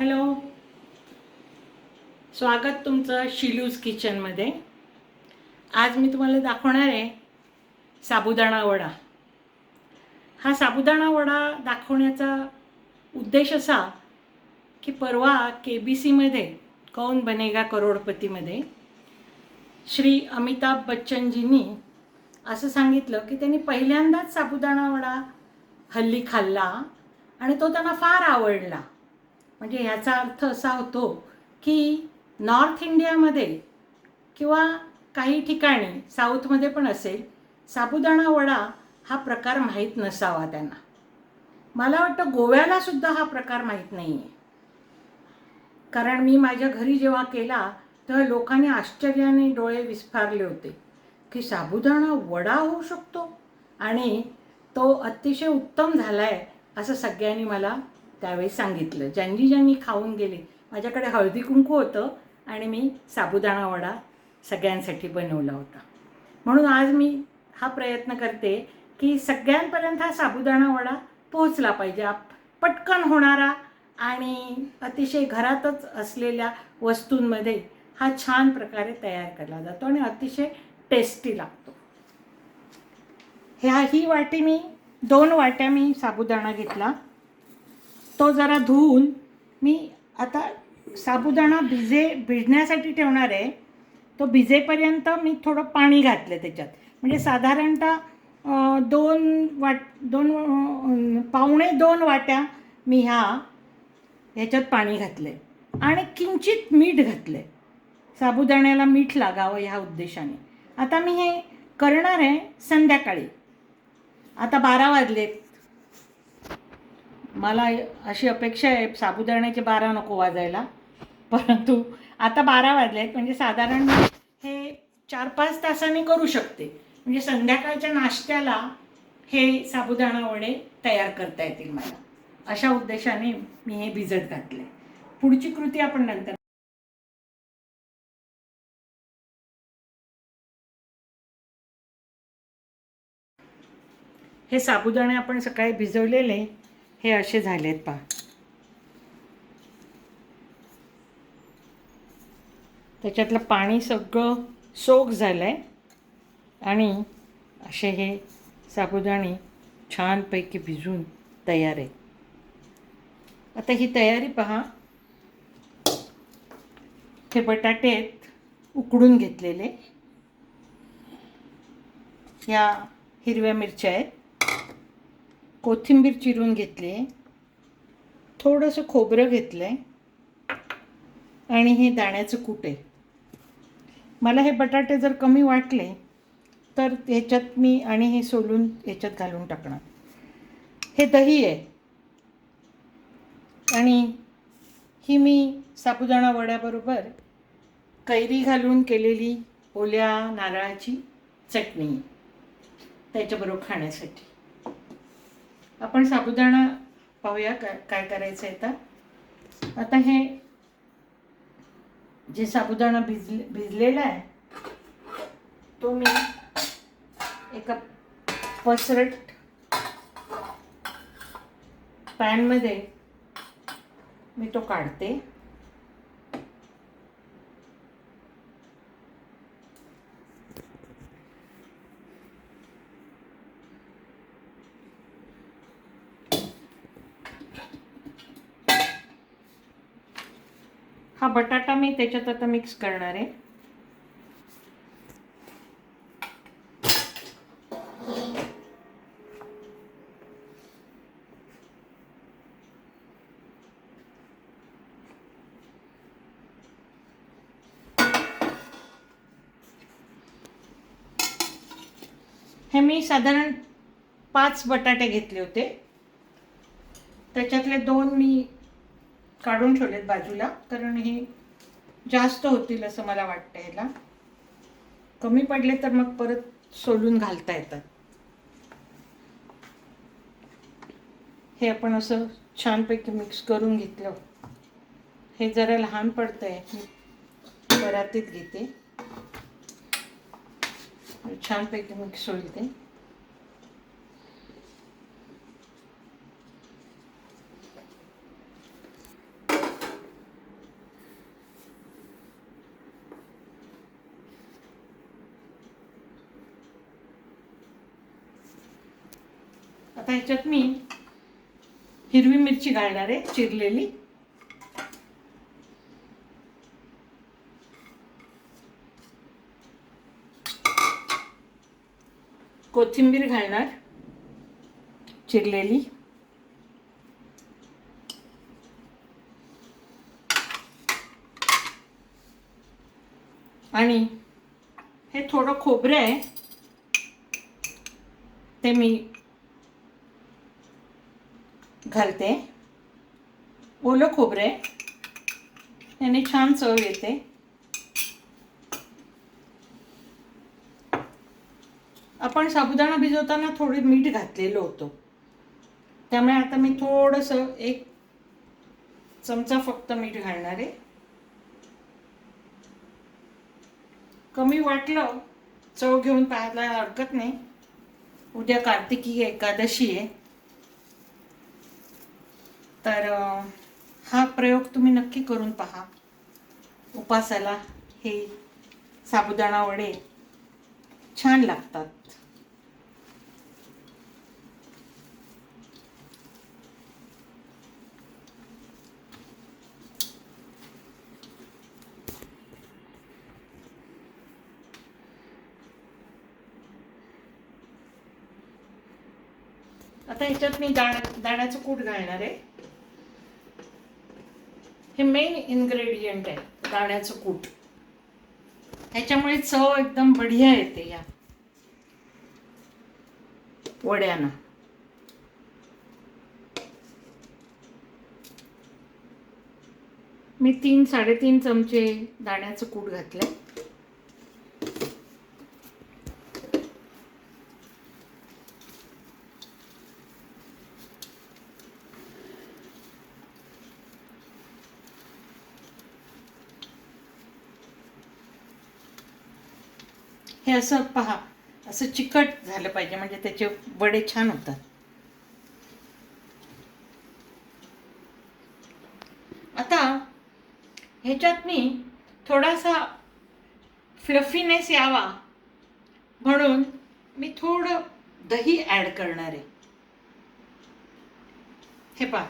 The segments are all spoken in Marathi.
हॅलो. स्वागत तुमचं शिलूज किचनमध्ये. आज मी तुम्हाला दाखवणार आहे साबुदाणा वडा. हा साबुदाणा वडा दाखवण्याचा उद्देश असा की परवा के बी सीमध्ये कौन बनेगा करोडपतीमध्ये श्री अमिताभ बच्चनजींनी असं सांगितलं की त्यांनी पहिल्यांदाच साबुदाणा वडा हल्ली खाल्ला आणि तो त्यांना फार आवडला. म्हणजे याचा अर्थ असा होतो की नॉर्थ इंडियामध्ये किंवा काही ठिकाणी साऊथमध्ये पण असेल साबुदाणा वडा हा प्रकार माहीत नसावा त्यांना. मला वाटतं गोव्याला सुद्धा हा प्रकार माहीत नाही आहे कारण मी माझ्या घरी जेव्हा केला तेव्हा लोकांनी आश्चर्याने डोळे विस्फारले होते की साबुदाणा वडा होऊ शकतो आणि तो अतिशय उत्तम झाला आहे असं सगळ्यांनी मला त्यावेळी सांगितलं. ज्यांनी ज्यांनी खाऊन गेले. माझ्याकडे हळदी कुंकू होतं आणि मी साबुदाणा वडा सगळ्यांसाठी बनवला होता. म्हणून आज मी हा प्रयत्न करते की सगळ्यांपर्यंत हा साबुदाणा वडा पोहोचला पाहिजे. आप- पटकन होणारा आणि अतिशय घरातच असलेल्या वस्तूंमध्ये हा छान प्रकारे तयार केला जातो आणि अतिशय टेस्टी लागतो. ह्या ही वाटी मी दोन वाट्या मी साबुदाणा घेतला. तो जरा धुवून मी आता साबुदाणा भिजे भिजण्यासाठी ठेवणार आहे. तो भिजेपर्यंत मी थोडं पाणी घातलं त्याच्यात. म्हणजे साधारणतः दोन वाट दोन पावणे दोन वाट्या मी ह्या ह्याच्यात पाणी घातलं आहे आणि किंचित मीठ घातलं आहे साबुदाण्याला मीठ लागावं ह्या उद्देशाने. आता मी हे करणार आहे संध्याकाळी. आता बारा वाजलेत. मला अशी अपेक्षा आहे साबुदाण्याचे बारा नको वाजायला. परंतु आता बारा वाजले आहेत म्हणजे साधारण हे चार पाच तासाने करू शकते. म्हणजे संध्याकाळच्या नाश्त्याला हे साबुदाणा वडे तयार करता येतील मला. अशा उद्देशाने मी हे भिजत घातले. पुढची कृती आपण नंतर हे साबुदाणे आपण सकाळी भिजवलेले हे असे झालेत पहा. त्याच्यातलं पाणी सगळं सोक झालं आहे आणि असे हे साबुदाणे छानपैकी भिजून तयार आहे आता ही तयारी पहा. हे बटाटे आहेत उकडून घेतलेले. ह्या हिरव्या मिरच्या आहेत. कोथिंबीर चिरून घेतली. आहे थोडंसं खोबरं घेतलं आहे आणि हे दाण्याचं कूट आहे. मला हे बटाटे जर कमी वाटले तर ह्याच्यात मी आणि हे सोलून ह्याच्यात घालून टाकणार. हे दही आहे. आणि ही मी साबुदाणा वड्याबरोबर कैरी घालून केलेली ओल्या नारळाची चटणी त्याच्याबरोबर खाण्यासाठी. आपण साबुदाणा पाहूया काय काय करायचं आहे तर. आता हे जे साबुदाणा भिजले भिजलेला आहे तो मी एका पसरट पॅनमध्ये मी तो काढते. हा बटाटा मी त्याच्यात आता मिक्स करणार आहे. हे मी साधारण पाच बटाटे घेतले होते. त्याच्यातले दोन मी काढून ठेवलेत बाजूला कारण हे जास्त होतील असं मला वाटतं ह्याला कमी पडले तर मग परत सोलून घालता येतात. हे आपण असं छानपैकी मिक्स करून घेतलं. हे जरा लहान पडतं आहे मी परातीत घेते. छानपैकी मिक्स होईल ते. याच्यात मी हिरवी मिरची घालणार आहे चिरलेली. कोथिंबीर घालणार चिरलेली. आणि हे थोडं खोबरं आहे ते मी घालते. ओलं खोबरे याने छान चव येते. आपण साबुदाणा भिजवताना थोडे मीठ घातलेलं होतं. त्यामुळे आता मी थोडंसं एक चमचा फक्त मीठ घालणार आहे. कमी वाटलं चव घेऊन पाहायला हरकत नाही. उद्या कार्तिकी एकादशी आहे. तर हा प्रयोग तुम्ही नक्की करून पहा. उपासाला हे साबुदाणा वडे छान लागतात. आता ह्याच्यात मी दाणा दाण्याचं कूट घालणार आहे. हे मेन इन्ग्रेडियंट आहे दाण्याचं कूट. ह्याच्यामुळे चव एकदम बढिया येते या. वड्यानं. मी तीन साडेतीन चमचे दाण्याचं कूट घातलंय. हे असं पहा असं चिकट झालं पाहिजे म्हणजे त्याचे वडे छान होतात. आता ह्याच्यात मी थोडासा फ्लफीनेस यावा म्हणून मी थोडं दही ॲड करणार आहे. हे पहा.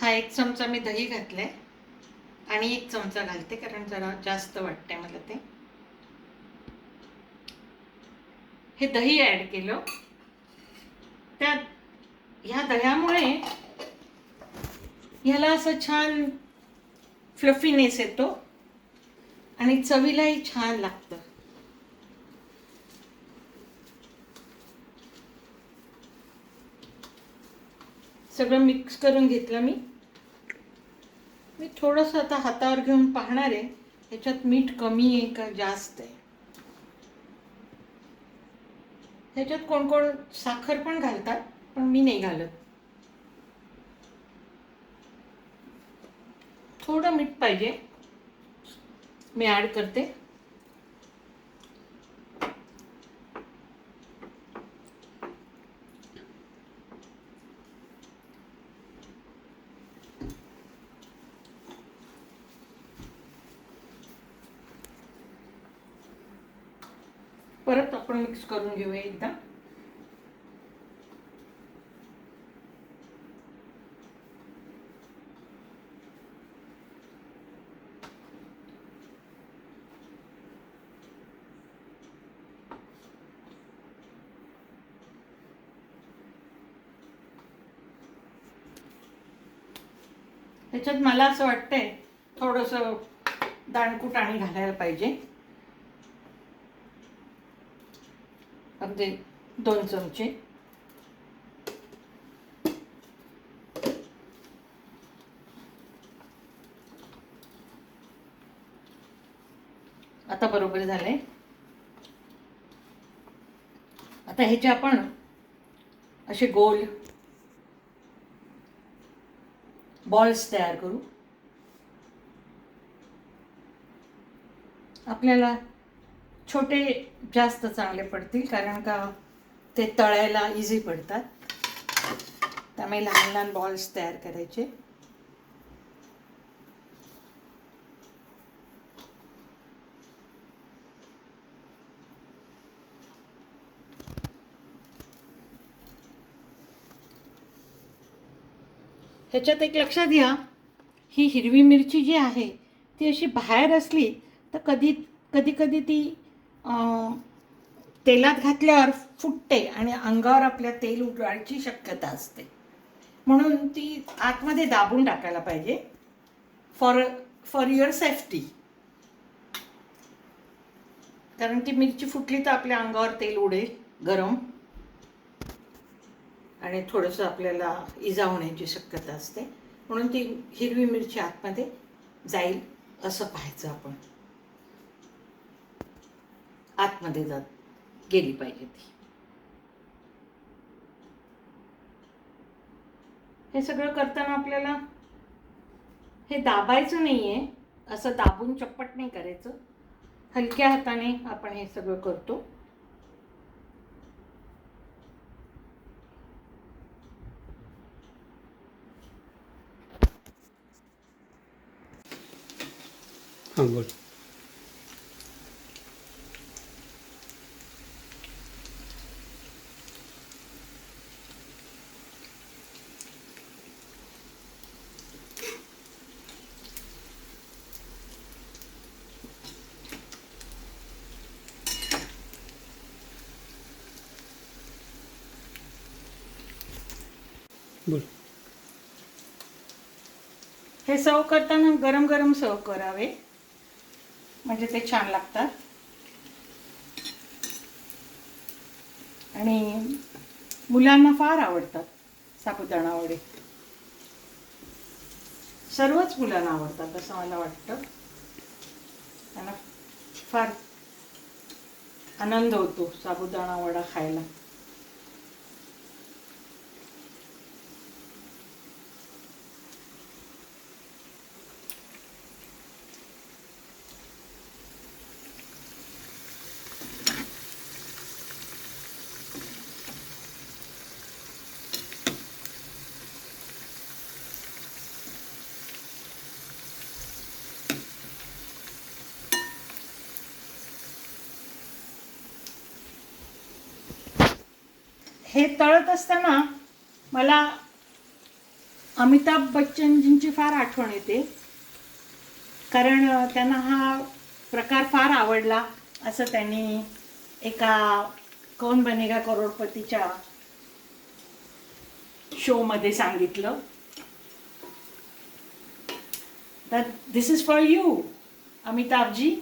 हा एक चमचा मी दही घातलाय. आणि एक चमचा घालते कारण जरा जास्त वाटते मला ते. हे दही ॲड केलं. त्या ह्या दह्यामुळे ह्याला असं छान फ्लफीनेस येतो आणि चवीलाही छान लागतं. सगळं मिक्स करून घेतलं मी. मी थोडंसं आता हातावर घेऊन पाहणार आहे. ह्याच्यात मीठ कमी आहे का जास्त आहे? त्याच्यात कोण कोण साखर पण घालतात पण मी नाही घालत. थोडं मीठ पाहिजे. मी ॲड करते परत आपण मिक्स करून घेऊया एकदा. त्याच्यात मला असं वाटतंय थोडंसं दाणकूट आणि घालायला पाहिजे. अगदी दोन चमचे. आता बरोबर झाले आता ह्याचे आपण असे गोल बॉल्स तयार करू. आपल्याला छोटे जास्त चांगले पडतील कारण का ते तळायला इझी पडतात. त्यामुळे लहान लहान बॉल्स तयार करायचे. ह्याच्यात एक लक्षात घ्या ही हिरवी मिरची जी आहे ती अशी बाहेर असली तर कधी कधी कधी ती तेलात घातल्यावर फुटते आणि अंगावर आपल्या तेल उडवायची शक्यता असते. म्हणून ती आतमध्ये दाबून टाकायला पाहिजे. फॉर फॉर युअर सेफ्टी कारण ती मिरची फुटली तर आपल्या अंगावर तेल उडेल गरम. आणि थोडंसं आपल्याला इजा होण्याची शक्यता असते. म्हणून ती हिरवी मिरची आतमध्ये जाईल असं पाहायचं आपण. आतमध्ये जात गेली पाहिजे ती. हे सगळं करताना आपल्याला हे दाबायचं नाही आहे असं दाबून चप्पट नाही करायचं. हलक्या हाताने आपण हे सगळं करतो. हां बोल. बोल. हे सर्व करताना गरम गरम सर्व करावे. म्हणजे ते छान लागतात. आणि मुलांना फार आवडतात साबुदाणा वडे. सर्वच मुलांना आवडतात असं मला वाटतं. त्यांना फार आनंद होतो साबुदाणा वडा खायला. हे तळत असताना मला अमिताभ बच्चनजींची फार आठवण येते. कारण त्यांना हा प्रकार फार आवडला असं त्यांनी एका कौन बनेगा करोडपतीच्या शोमध्ये सांगितलं. तर this is for you Amitabh ji.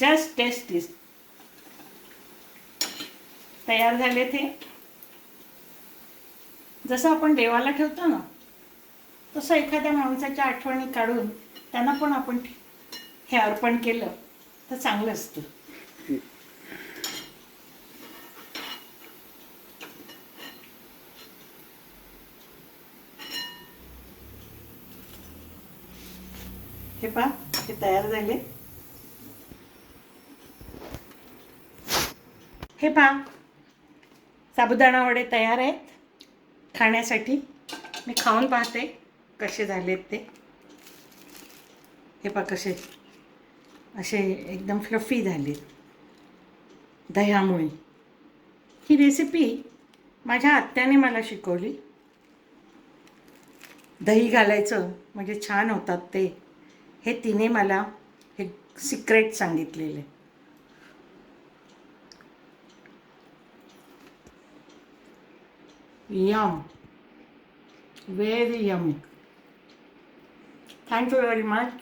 Just test this तयार झाले ते. जसं आपण देवाला ठेवतो ना तसं एखाद्या माणसाच्या आठवणी काढून त्यांना पण आपण हे अर्पण केलं तर चांगलं असतं. हे पहा हे तयार झाले. हे पहा साबुदाणा वडे तयार आहेत. खाण्यासाठी मी खाऊन पाहते कसे झालेत ते. हे पा कसे असे एकदम फ्लफी झालेत. दह्यामुळे. ही रेसिपी माझ्या आत्याने मला शिकवली. दही घालायचं म्हणजे छान होतात ते. हे तिने मला हे सिक्रेट सांगितलेले. yum. Very yummy. Thank you very much.